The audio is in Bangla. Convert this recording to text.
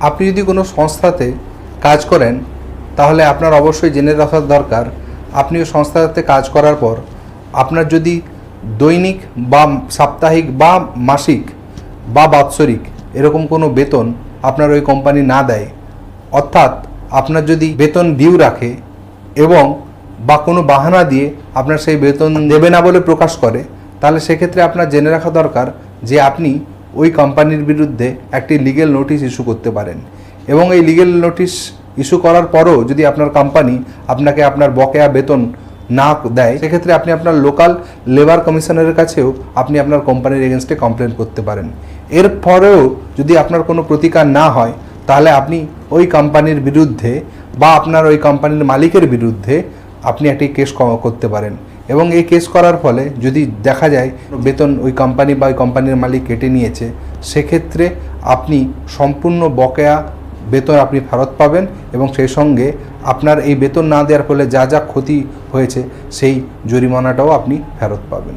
আপনি যদি কোনো সংস্থাতে কাজ করেন, তাহলে আপনার অবশ্যই জেনে রাখা দরকার। আপনি ওই সংস্থাতে কাজ করার পর আপনার যদি দৈনিক বা সাপ্তাহিক বা মাসিক বা বাৎসরিক এরকম কোনো বেতন আপনার ওই কোম্পানি না দেয়, অর্থাৎ আপনার যদি বেতন ডিউ রাখে এবং বা কোনো বাহানা দিয়ে আপনার সেই বেতন দেবে না বলে প্রকাশ করে, তাহলে সেক্ষেত্রে আপনার জেনে রাখা দরকার যে আপনি ওই কোম্পানির বিরুদ্ধে একটি লিগেল নোটিশ ইস্যু করতে পারেন। এবং এই লিগেল নোটিশ ইস্যু করার পরও যদি আপনার কোম্পানি আপনাকে আপনার বকেয়া বেতন না দেয়, সেক্ষেত্রে আপনি আপনার লোকাল লেবার কমিশনারের কাছেও আপনি আপনার কোম্পানির এগেনস্টে কমপ্লেন করতে পারেন। এর পরেও যদি আপনার কোনো প্রতিকার না হয়, তাহলে আপনি ওই কোম্পানির বিরুদ্ধে বা আপনার ওই কোম্পানির মালিকের বিরুদ্ধে আপনি একটি কেস করতে পারেন। এবং এই কেস করার ফলে যদি দেখা যায় বেতন ওই কোম্পানি বা ওই কোম্পানির মালিক কেটে নিয়েছে, সেক্ষেত্রে আপনি সম্পূর্ণ বকেয়া বেতন আপনি ফেরত পাবেন এবং সেই সঙ্গে আপনার এই বেতন না দেওয়ার ফলে যা যা ক্ষতি হয়েছে, সেই জরিমানাটাও আপনি ফেরত পাবেন।